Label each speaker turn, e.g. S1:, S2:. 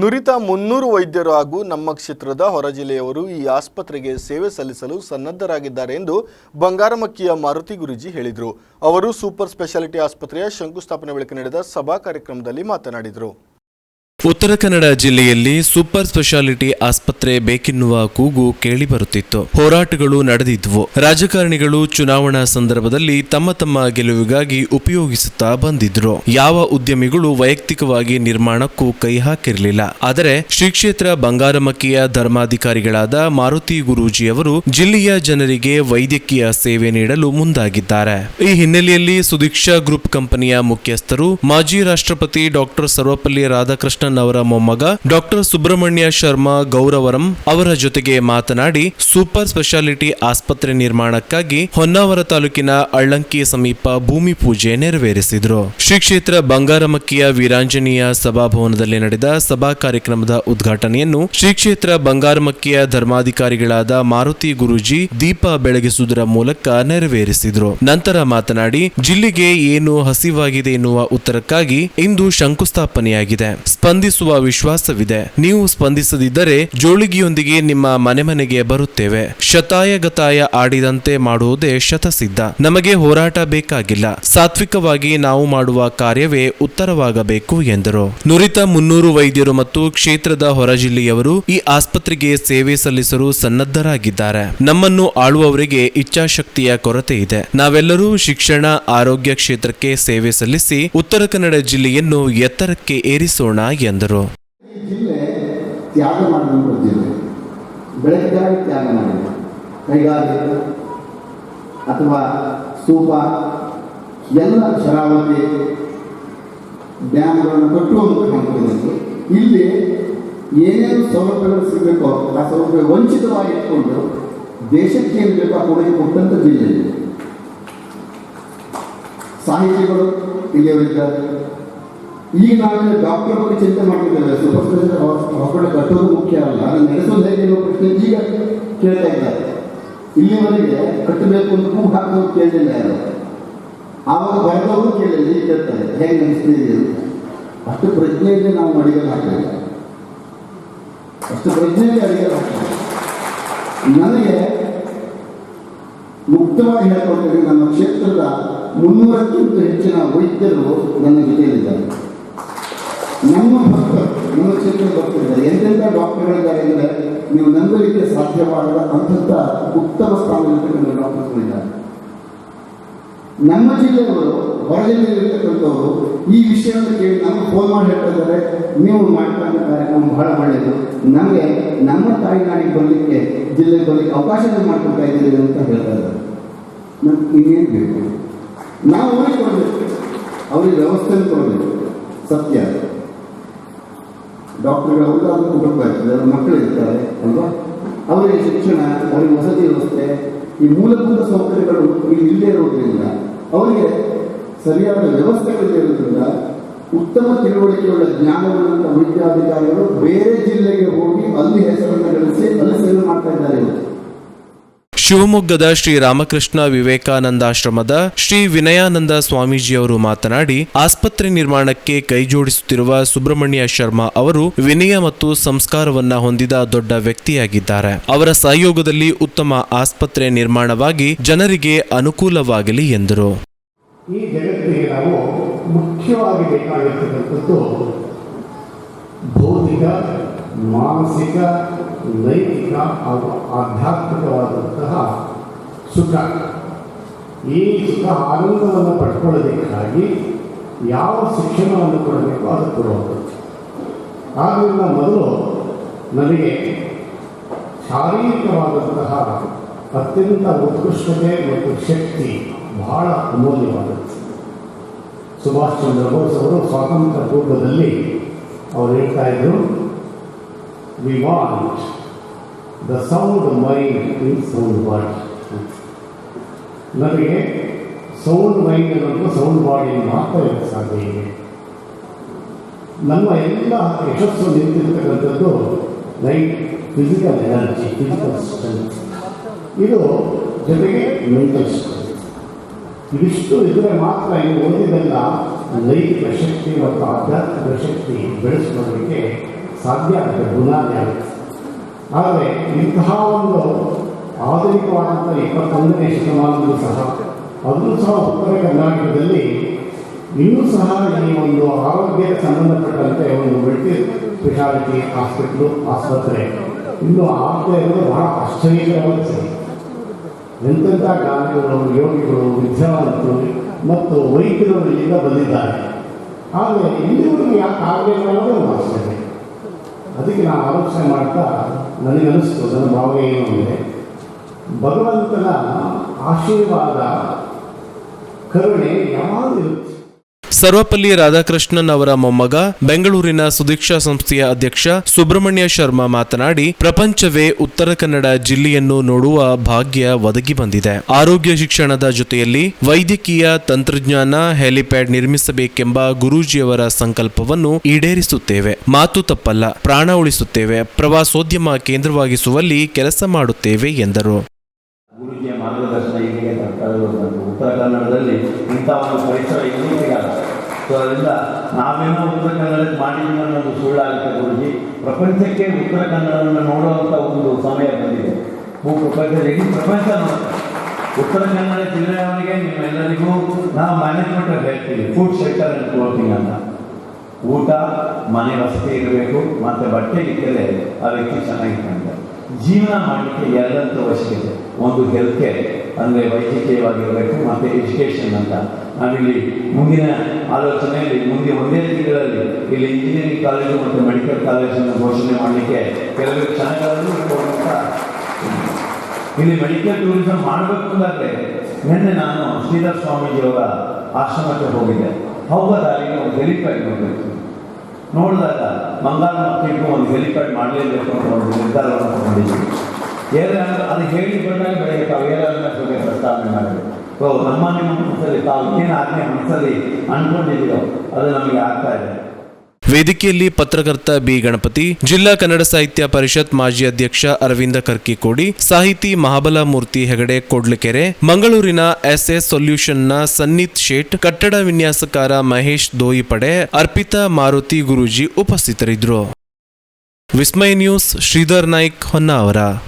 S1: ನುರಿತ ಮುನ್ನೂರು ವೈದ್ಯರು ಹಾಗೂ ನಮ್ಮ ಕ್ಷೇತ್ರದ ಹೊರ ಜಿಲ್ಲೆಯವರು ಈ ಆಸ್ಪತ್ರೆಗೆ ಸೇವೆ ಸಲ್ಲಿಸಲು ಸನ್ನದ್ಧರಾಗಿದ್ದಾರೆ ಎಂದು ಬಂಗಾರಮಕ್ಕಿಯ ಮಾರುತಿ ಗುರುಜಿ ಹೇಳಿದರು. ಅವರು ಸೂಪರ್ ಸ್ಪೆಷಾಲಿಟಿ ಆಸ್ಪತ್ರೆಯ ಶಂಕುಸ್ಥಾಪನೆ ಬಳಿಕ ನಡೆದ ಸಭಾ ಕಾರ್ಯಕ್ರಮದಲ್ಲಿ ಮಾತನಾಡಿದರು.
S2: ಉತ್ತರ ಕನ್ನಡ ಜಿಲ್ಲೆಯಲ್ಲಿ ಸೂಪರ್ ಸ್ಪೆಷಾಲಿಟಿ ಆಸ್ಪತ್ರೆ ಬೇಕೆನ್ನುವ ಕೂಗು ಕೇಳಿಬರುತ್ತಿತ್ತು. ಹೋರಾಟಗಳು ನಡೆದಿದ್ವು. ರಾಜಕಾರಣಿಗಳು ಚುನಾವಣಾ ಸಂದರ್ಭದಲ್ಲಿ ತಮ್ಮ ತಮ್ಮ ಗೆಲುವಿಗಾಗಿ ಉಪಯೋಗಿಸುತ್ತಾ ಬಂದಿದ್ರು. ಯಾವ ಉದ್ಯಮಿಗಳು ವೈಯಕ್ತಿಕವಾಗಿ ನಿರ್ಮಾಣಕ್ಕೂ ಕೈ ಹಾಕಿರಲಿಲ್ಲ. ಆದರೆ ಶ್ರೀ ಕ್ಷೇತ್ರ ಬಂಗಾರಮಕ್ಕಿಯ ಧರ್ಮಾಧಿಕಾರಿಗಳಾದ ಮಾರುತಿ ಗುರೂಜಿಯವರು ಜಿಲ್ಲೆಯ ಜನರಿಗೆ ವೈದ್ಯಕೀಯ ಸೇವೆ ನೀಡಲು ಮುಂದಾಗಿದ್ದಾರೆ. ಈ ಹಿನ್ನೆಲೆಯಲ್ಲಿ ಸುದೀಕ್ಷಾ ಗ್ರೂಪ್ ಕಂಪನಿಯ ಮುಖ್ಯಸ್ಥರು ಮಾಜಿ ರಾಷ್ಟ್ರಪತಿ ಡಾಕ್ಟರ್ ಸರ್ವಪಲ್ಲಿ ರಾಧಾಕೃಷ್ಣನ್ ಅವರ ಮೊಮ್ಮಗ ಡಾಕ್ಟರ್ ಸುಬ್ರಹ್ಮಣ್ಯ ಶರ್ಮಾ ಗೌರವರಂ ಅವರ ಜೊತೆಗೆ ಮಾತನಾಡಿ, ಸೂಪರ್ ಸ್ಪೆಷಾಲಿಟಿ ಆಸ್ಪತ್ರೆ ನಿರ್ಮಾಣಕ್ಕಾಗಿ ಹೊನ್ನಾವರ ತಾಲೂಕಿನ ಅಳ್ಳಂಕಿ ಸಮೀಪ ಭೂಮಿ ಪೂಜೆ ನೆರವೇರಿಸಿದರು. ಶ್ರೀ ಕ್ಷೇತ್ರ ಬಂಗಾರಮಕ್ಕಿಯ ವೀರಾಂಜನೇಯ ಸಭಾಭವನದಲ್ಲಿ ನಡೆದ ಸಭಾ ಕಾರ್ಯಕ್ರಮದ ಉದ್ಘಾಟನೆಯನ್ನು ಶ್ರೀ ಕ್ಷೇತ್ರ ಬಂಗಾರಮಕ್ಕಿಯ ಧರ್ಮಾಧಿಕಾರಿಗಳಾದ ಮಾರುತಿ ಗುರೂಜಿ, ದೀಪ ಬೆಳಗಿಸುವುದರ ಮೂಲಕ ನೆರವೇರಿಸಿದರು. ನಂತರ ಮಾತನಾಡಿ, ಜಿಲ್ಲೆಗೆ ಏನು ಹಸಿವಾಗಿದೆ ಎನ್ನುವ ಉತ್ತರಕ್ಕಾಗಿ ಇಂದು ಶಂಕುಸ್ಥಾಪನೆಯಾಗಿದೆ. ಸ್ಪಂದಿಸುವ ವಿಶ್ವಾಸವಿದೆ. ನೀವು ಸ್ಪಂದಿಸದಿದ್ದರೆ ಜೋಳಿಗೆಯೊಂದಿಗೆ ನಿಮ್ಮ ಮನೆ ಮನೆಗೆ ಬರುತ್ತೇವೆ. ಶತಾಯ ಗತಾಯ ಆಡಿದಂತೆ ಮಾಡುವುದೇ ಶತಸಿದ್ಧ. ನಮಗೆ ಹೋರಾಟ ಬೇಕಾಗಿಲ್ಲ. ಸಾತ್ವಿಕವಾಗಿ ನಾವು ಮಾಡುವ ಕಾರ್ಯವೇ ಉತ್ತರವಾಗಬೇಕು ಎಂದರು. ನುರಿತ ಮುನ್ನೂರು ವೈದ್ಯರು ಮತ್ತು ಕ್ಷೇತ್ರದ ಹೊರ ಜಿಲ್ಲೆಯವರು ಈ ಆಸ್ಪತ್ರೆಗೆ ಸೇವೆ ಸಲ್ಲಿಸಲು ಸನ್ನದ್ಧರಾಗಿದ್ದಾರೆ. ನಮ್ಮನ್ನು ಆಳುವವರಿಗೆ ಇಚ್ಛಾಶಕ್ತಿಯ ಕೊರತೆ ಇದೆ. ನಾವೆಲ್ಲರೂ ಶಿಕ್ಷಣ, ಆರೋಗ್ಯ ಕ್ಷೇತ್ರಕ್ಕೆ ಸೇವೆ ಸಲ್ಲಿಸಿ ಉತ್ತರ ಕನ್ನಡ ಜಿಲ್ಲೆಯನ್ನು ಎತ್ತರಕ್ಕೆ ಏರಿಸೋಣ ಎಂದರು.
S3: ಜಿಲ್ಲೆ ತ್ಯಾಗ ಮಾಡಿದಂಥ ಜಿಲ್ಲೆ. ಬೆಳಕಿಗಾಗಿ ತ್ಯಾಗ ಮಾಡಿದೆ ಕೈಗಾರಿಕೆ, ಅಥವಾ ಸ್ತೂಪ, ಎಲ್ಲ ಶರಾವತಿ ಡ್ಯಾಮ್ಗಳನ್ನು ಕಟ್ಟುವ ಮುಖಾಂತರದಲ್ಲಿ ಇಲ್ಲಿ ಏನೇನು ಸೌಲಭ್ಯಗಳು ಸಿಗಬೇಕೋ ಆ ಸೌಲಭ್ಯ ವಂಚಿತವಾಗಿ ಇಟ್ಕೊಂಡು ದೇಶಕ್ಕೆ ಏನು ಬೇಕೋ ಕೊಡುಗೆ ಕೊಟ್ಟಂಥ ಜಿಲ್ಲೆ. ಸಾಹಿತಿಗಳು ಇಲ್ಲಿಯವರಿದ್ದಾರೆ. ಈಗ ಡಾಕ್ಟರ್ ಬಗ್ಗೆ ಚಿಂತೆ ಮಾಡ್ತಿದ್ದಾರೆ. ಸೂಪರ್ ಸ್ಪೆಷಲ್ ಹಾಸ್ಪಿಟಲ್ ಕಟ್ಟೋದು ಮುಖ್ಯ ಅಲ್ಲ. ಅದನ್ನು ನಡೆಸೋದು ಹೇಗೆ ಅನ್ನೋ ಪ್ರಶ್ನೆ ಈಗ ಕೇಳ್ತಾ ಇದ್ದಾರೆ. ಇಲ್ಲಿವರೆಗೆ ಕಟ್ಟಬೇಕು ಅಂತ ಹೂ ಹಾಕೋದು ಕೇಳಿಲ್ಲ ಯಾರು? ಆವಾಗ ಬರೆದವರು ಕೇಳಿಲ್ಲ ಈಗ ಕೇಳ್ತಾರೆ. ಹೇಗೆ ನಡೆಸ್ತಿದ್ದೀರಿ ಅಂತ. ಅಷ್ಟು ಪ್ರಜ್ಞೆಯಲ್ಲಿ ನಾವು ಅಡಿಗೆ ಹಾಗೆ ಅಷ್ಟು ಪ್ರಜ್ಞೆಯಲ್ಲಿ ಅಡಿಗೆ ಹಾಕ್ತೇವೆ ನನಗೆ ಮುಕ್ತವಾಗಿ ಹೇಳ್ಕೊಳ್ತೀನಿ ನಮ್ಮ ಕ್ಷೇತ್ರದ ಮುನ್ನೂರಕ್ಕಿಂತ ಹೆಚ್ಚಿನ ವೈದ್ಯರು ನನ್ನ ಜೊತೆಯಲ್ಲಿದ್ದಾರೆ. ನಮ್ಮ ಭಕ್ತರು ನಮ್ಮ ಕ್ಷೇತ್ರದ ಭಕ್ತರಿದ್ದಾರೆ ಎಂತೆಂಥ ಡಾಕ್ಟರ್ಗಳಿದ್ದಾರೆ ಅಂದರೆ ನೀವು ನಂಬಲಿಕ್ಕೆ ಸಾಧ್ಯವಾಗದ ಅಂತಹ ಉತ್ತಮ ಸ್ಥಾನದಲ್ಲಿರ್ತಕ್ಕಂಥ ಡಾಕ್ಟರ್ಗಳಿದ್ದಾರೆ ನಮ್ಮ ಜಿಲ್ಲೆಯವರು ಹೊರ ಈ ವಿಷಯವನ್ನು ಕೇಳಿ ನಮಗೆ ಫೋನ್ ಮಾಡಿ ಹೇಳ್ತಾ ಇದ್ದಾರೆ. ನೀವು ಮಾಡ್ತಕ್ಕಂಥ ಕಾರ್ಯಕ್ರಮ ಬಹಳ ಒಳ್ಳೆಯದು. ನಮಗೆ ನಮ್ಮ ತಾಯಿನಾಡಿಗೆ ಬರಲಿಕ್ಕೆ, ಜಿಲ್ಲೆಗೆ ಬರಲಿಕ್ಕೆ ಅವಕಾಶ ಮಾಡ್ಕೊಳ್ತಾ ಇದ್ದೀರಿ ಅಂತ ಹೇಳ್ತಾರೆ ನಮ್ಗೆ ಇನ್ನೇನು ಬೇಕು? ನಾವು ಅವ್ರಿಗೆ ಕೊಡಬೇಕು ಅವ್ರಿಗೆ ವ್ಯವಸ್ಥೆಯನ್ನು ಕೊಡಬೇಕು. ಸತ್ಯ. ಡಾಕ್ಟರ್ಗಳ ಕುಟುಂಬ ಇರ್ತದೆ ಅವರ ಮಕ್ಕಳು ಇರ್ತಾರೆ, ಅಲ್ವಾ? ಅವರಿಗೆ ಶಿಕ್ಷಣ, ಅವರಿಗೆ ವಸತಿ ವ್ಯವಸ್ಥೆ, ಈ ಮೂಲಭೂತ ಸೌಕರ್ಯಗಳು ಇಲ್ಲಿ ಇಲ್ಲದೆ ಇರೋದ್ರಿಂದ, ಅವರಿಗೆ ಸರಿಯಾದ ವ್ಯವಸ್ಥೆಗಳಿಲ್ಲದೆ ಇರೋದ್ರಿಂದ, ಉತ್ತಮ ತಿಳುವಳಿಕೆಯುಳ್ಳ ಜ್ಞಾನವನ್ನು ವೈದ್ಯಾಧಿಕಾರಿಗಳು ಬೇರೆ ಜಿಲ್ಲೆಗೆ ಹೋಗಿ ಅಲ್ಲಿ ಹೆಸರನ್ನು ಗಳಿಸಿ, ಅಲ್ಲಿ ಸೇವೆ ಮಾಡ್ತಾ ಇದ್ದಾರೆ
S2: ಶಿವಮೊಗ್ಗದ ಶ್ರೀ ರಾಮಕೃಷ್ಣ ವಿವೇಕಾನಂದಾಶ್ರಮದ ಶ್ರೀ ವಿನಯಾನಂದ ಸ್ವಾಮೀಜಿಯವರು ಮಾತನಾಡಿ, ಆಸ್ಪತ್ರೆ ನಿರ್ಮಾಣಕ್ಕೆ ಕೈಜೋಡಿಸುತ್ತಿರುವ ಸುಬ್ರಹ್ಮಣ್ಯ ಶರ್ಮಾ ಅವರು ವಿನಯ ಮತ್ತು ಸಂಸ್ಕಾರವನ್ನ ಹೊಂದಿದ ದೊಡ್ಡ ವ್ಯಕ್ತಿಯಾಗಿದ್ದಾರೆ. ಅವರ ಸಹಯೋಗದಲ್ಲಿ ಉತ್ತಮ ಆಸ್ಪತ್ರೆ ನಿರ್ಮಾಣವಾಗಿ ಜನರಿಗೆ ಅನುಕೂಲವಾಗಲಿ ಎಂದರು.
S4: ಈ ಜಗತ್ತಿಗೆ ನಾವು ಮುಖ್ಯವಾಗಿ ಬೇಕಾಗಿರ್ತಕ್ಕಂಥದ್ದು ಭೌತಿಕ ಮಾನಸಿಕ ನೈತಿಕ ಹಾಗೂ ಆಧ್ಯಾತ್ಮಿಕವಾದಂತಹ ಸುಖ. ಈ ಸುಖ ಆನಂದವನ್ನು ಪಡ್ಕೊಳ್ಳೋದಕ್ಕಾಗಿ ಯಾವ ಶಿಕ್ಷಣವನ್ನು ಕೊಡಬೇಕು ಅದು ಕೊಡುವಂಥದ್ದು. ಆದ್ದರಿಂದ ಮೊದಲು ನನಗೆ ಶಾರೀರಿಕವಾದಂತಹ ಅತ್ಯಂತ ಉತ್ಕೃಷ್ಟತೆ ಮತ್ತು ಶಕ್ತಿ ಬಹಳ ಅಮೂಲ್ಯವಾದದ್ದು. ಸುಭಾಷ್ ಚಂದ್ರ ಬೋಸ್ ಅವರು ಸ್ವಾತಂತ್ರ್ಯ ಪೂರ್ವದಲ್ಲಿ ಅವರು ಹೇಳ್ತಾ ಇದ್ರು we want the sound mind in sound body ನನಗೆ ಸೌಂಡ್ ಮೈಂಡ್ ಅನ್ನೋದು ಸೌಂಡ್ ಬಾಡಿ ಮಾತ್ರ ಇರಕ್ಕೆ ಸಾಧ್ಯ ಇದೆ. ನಮ್ಮ ಎಲ್ಲ ಯಶಸ್ಸು ನಿಂತಿರ್ತಕ್ಕಂಥದ್ದು light physical energy physical strength ಇದು ಜೊತೆಗೆ ಮೆಂಟಲ್ ಸ್ಟ್ರೆಂತ್ ಇದಿಷ್ಟು ಇದ್ರೆ ಮಾತ್ರ ಇದು ಓದಿದೆಲ್ಲ ನೈತಿಕ ಶಕ್ತಿ ಮತ್ತು ಆಧ್ಯಾತ್ಮಿಕ ಶಕ್ತಿ ಬೆಳೆಸ್ಕೊಳ್ಳೋದಕ್ಕೆ ಸಾಧ್ಯ ಆಗುತ್ತೆ ಬುನಾದಿ ಆಗುತ್ತೆ ಆದರೆ ಇಂತಹ ಒಂದು ಆಧುನಿಕವಾದಂಥ ಇಪ್ಪತ್ತೊಂದನೇ ಶತಮಾನದಲ್ಲೂ ಸಹ, ಅದನ್ನು ಸಹ ಉತ್ತರ ಕರ್ನಾಟಕದಲ್ಲಿ ಇನ್ನೂ ಸಹ ಈ ಒಂದು ಆರೋಗ್ಯಕ್ಕೆ ಸಂಬಂಧಪಟ್ಟಂತೆ ಒಂದು ಮಲ್ಟಿ ಸ್ಪೆಷಾಲಿಟಿ ಹಾಸ್ಪಿಟ್ಲು ಆಸ್ಪತ್ರೆ. ಇನ್ನೂ ಆಗ್ತಾ ಇರೋದು ಬಹಳ ಆಶ್ಚರ್ಯಕರವಾದ ಸರಿ. ಎಂತೆಂಥ ಗಾಯಗಳು ಯೋಗಿಗಳು, ವಿದ್ಯಾವಂತರು ಮತ್ತು ವೈದ್ಯರು ಇಲ್ಲಿಂದ ಬಂದಿದ್ದಾರೆ. ಆದರೆ ಇಲ್ಲಿವರೆಗೂ ಯಾಕೆ ಆಗಬೇಕಾದ್ರೆ ಆಶ್ಚರ್ಯ ಅದಕ್ಕೆ ನಾನು ಆಲೋಚನೆ ಮಾಡ್ತಾ ನನಗನ್ನಿಸ್ತು ನನ್ನ ಭಾವನೆ ಏನು ಅಂದರೆ ಭಗವಂತನ ಆಶೀರ್ವಾದ ಕರುಣೆ ಯಾವಾಗ ಇರುತ್ತೆ?
S2: ಸರ್ವಪಲ್ಲಿ ರಾಧಾಕೃಷ್ಣನ್ ಅವರ ಮೊಮ್ಮಗ, ಬೆಂಗಳೂರಿನ ಸುದೀಕ್ಷಾ ಸಂಸ್ಥೆಯ ಅಧ್ಯಕ್ಷ ಸುಬ್ರಹ್ಮಣ್ಯ ಶರ್ಮಾ ಮಾತನಾಡಿ, ಪ್ರಪಂಚವೇ ಉತ್ತರ ಕನ್ನಡ ಜಿಲ್ಲೆಯನ್ನು ನೋಡುವ ಭಾಗ್ಯ ಒದಗಿ ಬಂದಿದೆ. ಆರೋಗ್ಯ ಶಿಕ್ಷಣದ ಜೊತೆಯಲ್ಲಿ ವೈದ್ಯಕೀಯ ತಂತ್ರಜ್ಞಾನ ಹೆಲಿಪ್ಯಾಡ್ ನಿರ್ಮಿಸಬೇಕೆಂಬ ಗುರೂಜಿಯವರ ಸಂಕಲ್ಪವನ್ನು ಈಡೇರಿಸುತ್ತೇವೆ. ಮಾತು ತಪ್ಪಲ್ಲ, ಪ್ರಾಣ ಉಳಿಸುತ್ತೇವೆ, ಪ್ರವಾಸೋದ್ಯಮ ಕೇಂದ್ರವಾಗಿಸುವಲ್ಲಿ ಕೆಲಸ ಮಾಡುತ್ತೇವೆ ಎಂದರು.
S5: ಉತ್ತರ ಕನ್ನಡದಲ್ಲಿ ಇಂಥ ಒಂದು ಪರಿಸರ ಸೊ ಅದರಿಂದ ನಾವೇನೋ ಉತ್ತರ ಕನ್ನಡಕ್ಕೆ ಮಾಡಿದ್ದೀವಿ ಅನ್ನೋದು ಸುಳ್ಳಾಗುತ್ತೆ ಗುರುಜಿ. ಪ್ರಪಂಚಕ್ಕೆ ಉತ್ತರ ಕನ್ನಡವನ್ನು ನೋಡುವಂಥ ಒಂದು ಸಮಯ ಬಂದಿದೆ. ಭೂ ಪ್ರಪಂಚದ ಇಡೀ ಪ್ರಪಂಚ ನೋಡ್ತಾರೆ ಉತ್ತರ ಕನ್ನಡ ಜಿಲ್ಲೆಯವರಿಗೆ ನಿಮ್ಮೆಲ್ಲರಿಗೂ ನಾವು ಮ್ಯಾನೇಜ್ಮೆಂಟ್ ಹೇಳ್ತೀವಿ ಫುಡ್ ಸೆಕ್ಟರ್ ಅಂತ ಕೊಡ್ತೀನಿ ಅಂತ. ಊಟ, ಮನೆ ವಸತಿ ಇರಬೇಕು, ಮತ್ತು ಬಟ್ಟೆ ಇದ್ದರೆ ಆ ವ್ಯಕ್ತಿ ಚೆನ್ನಾಗಿರ್ತಾನೆ. ಜೀವನ ಮಾಡಲಿಕ್ಕೆ ಎರಡಂತ ಅವಶ್ಯಕತೆ. ಒಂದು ಹೆಲ್ತ್ ಕೇರ್ ಅಂದರೆ ವೈದ್ಯಕೀಯವಾಗಿರಬೇಕು ಮತ್ತು ಎಜುಕೇಷನ್ ಅಂತ. ನಾವಿಲ್ಲಿ ಮುಂದಿನ ಆಲೋಚನೆಯಲ್ಲಿ ಮುಂದೆ ಒಂದೇ ತಿಂಗಳಲ್ಲಿ ಇಲ್ಲಿ ಇಂಜಿನಿಯರಿಂಗ್ ಕಾಲೇಜು ಮತ್ತು ಮೆಡಿಕಲ್ ಕಾಲೇಜನ್ನು ಘೋಷಣೆ ಮಾಡಲಿಕ್ಕೆ ಕೆಲವು ಕ್ಷಣಗಳನ್ನು ಇಟ್ಕೊಂಡಂತ ಇಲ್ಲಿ ಮೆಡಿಕಲ್ ಟೂರಿಸಂ ಮಾಡಬೇಕು ಅಂದರೆ ನಿನ್ನೆ ನಾನು ಶ್ರೀಧರ್ ಸ್ವಾಮೀಜಿಯವರ ಆಶ್ರಮಕ್ಕೆ ಹೋಗಿದ್ದೆ. ಹೋಗೋ ದಾರಿಗೆ ಒಂದು ಹೆಲಿಪ್ಯಾಡ್ ನೋಡಬೇಕು. ನೋಡಿದಾಗ ಬಂಗಾರ ಮಕ್ಕಳಿಗೂ ಒಂದು ಹೆಲಿಪ್ಯಾಡ್ ಮಾಡಲೇಬೇಕು ಅಂತ ಒಂದು ನಿರ್ಧಾರವನ್ನು ತಗೊಂಡಿದ್ವಿ ಏರ್ ಅದು ಹೇಳಿ ಬಂದಾಗ ಬೆಳಗ್ಗೆ ತಾವು ಏನಾದರೂ ಬಗ್ಗೆ ಪ್ರಸ್ತಾವನೆ ಮಾಡಬೇಕು ಓ ನಮ್ಮ ನಿಮ್ಮ ಮನಸ್ಸಲ್ಲಿ ತಾವು ಏನು ಆಜ್ಞೆ ಮನಸ್ಸಲ್ಲಿ ಅನ್ಕೊಂಡಿದ್ದೀರೋ, ಅದು ನಮಗೆ ಆಗ್ತಾ ಇದೆ.
S2: ವೇದಿಕೆಯಲ್ಲಿ ಪತ್ರಕರ್ತ ಬಿ ಗಣಪತಿ, ಜಿಲ್ಲಾ ಕನ್ನಡ ಸಾಹಿತ್ಯ ಪರಿಷತ್ ಮಾಜಿ ಅಧ್ಯಕ್ಷ ಅರವಿಂದ ಕರ್ಕಿಕೋಡಿ, ಸಾಹಿತಿ ಮಹಾಬಲಮೂರ್ತಿ ಹೆಗಡೆ ಕೊಡ್ಲಕೆರೆ, ಮಂಗಳೂರಿನ ಎಸ್ಎಸ್ ಸೊಲ್ಯೂಷನ್ನ ಸನ್ನಿತ್ ಶೇಟ್, ಕಟ್ಟಡ ವಿನ್ಯಾಸಕಾರ ಮಹೇಶ್ ದೋಯಿಪಡೆ, ಅರ್ಪಿತಾ ಮಾರುತಿ ಗುರೂಜಿ ಉಪಸ್ಥಿತರಿದ್ದರು. ವಿಸ್ಮಯ ನ್ಯೂಸ್ ಶ್ರೀಧರ್ ನಾಯ್ಕ್ ಹೊನ್ನಾವರ.